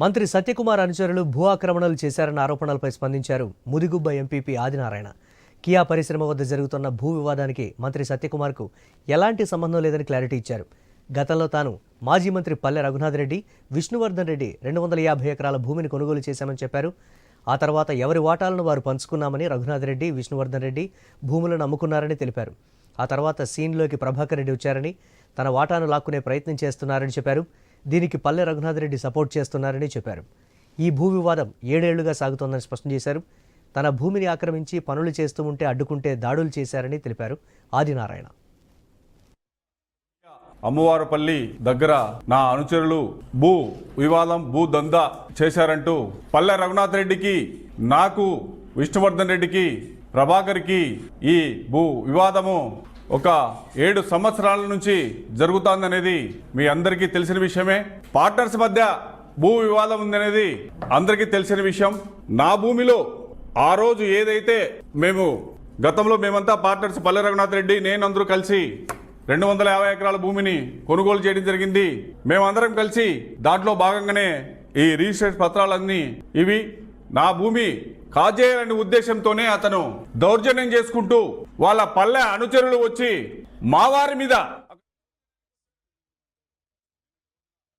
మంత్రి సత్యకుమార్ అనుచరులు భూ ఆక్రమణలు చేశారన్న ఆరోపణలపై స్పందించారు ముదిగుబ్బ ఎంపీపీ ఆదినారాయణ. కియా పరిశ్రమ వద్ద జరుగుతున్న భూ వివాదానికి మంత్రి సత్యకుమార్కు ఎలాంటి సంబంధం లేదని క్లారిటీ ఇచ్చారు. గతంలో తాను మాజీ మంత్రి పల్లె రఘునాథ్ రెడ్డి విష్ణువర్ధన్ రెడ్డి రెండు వందల యాభై ఎకరాల భూమిని కొనుగోలు చేశామని చెప్పారు. ఆ తర్వాత ఎవరి వాటాలను వారు పంచుకున్నామని రఘునాథ్ రెడ్డి విష్ణువర్ధన్ రెడ్డి భూములను అమ్ముకున్నారని తెలిపారు. ఆ తర్వాత సీన్లోకి ప్రభాకర్ రెడ్డి వచ్చారని తన వాటాను లాక్కునే ప్రయత్నం చేస్తున్నారని చెప్పారు. దీనికి పల్లె రఘునాథ్ రెడ్డి సపోర్ట్ చేస్తున్నారని చెప్పారు. ఈ భూ వివాదం ఏడేళ్ళుగా సాగుతోందని స్పష్టం చేశారు. తన భూమిని ఆక్రమించి పనులు చేస్తూ ఉంటే అడ్డుకుంటే దాడులు చేశారని తెలిపారు ఆదినారాయణ. అమ్మవారపల్లి దగ్గర నా అనుచరులు భూ వివాదం భూ దందా చేశారంటూ పల్లె రఘునాథ్ రెడ్డికి నాకు విష్ణువర్ధన్ రెడ్డికి ప్రభాకర్కి ఈ భూ వివాదము ఒక ఏడు సంవత్సరాల నుంచి జరుగుతోందనేది మీ అందరికీ తెలిసిన విషయమే. పార్ట్నర్స్ మధ్య భూ వివాదం ఉందనేది అందరికీ తెలిసిన విషయం. నా భూమిలో ఆ రోజు ఏదైతే మేము గతంలో మేమంతా పార్ట్నర్స్ పల్లె రఘునాథ్ రెడ్డి నేను అందరూ కలిసి రెండు వందల యాభై ఎకరాల భూమిని కొనుగోలు చేయడం జరిగింది. మేమందరం కలిసి దాంట్లో భాగంగానే ఈ రిజిస్ట్రేషన్ పత్రాలన్నీ ఇవి. నా భూమి కాజేయాలనే ఉద్దేశంతోనే అతను దౌర్జన్యం చేసుకుంటూ వాళ్ళ పల్లె అనుచరులు వచ్చి మావారి మీద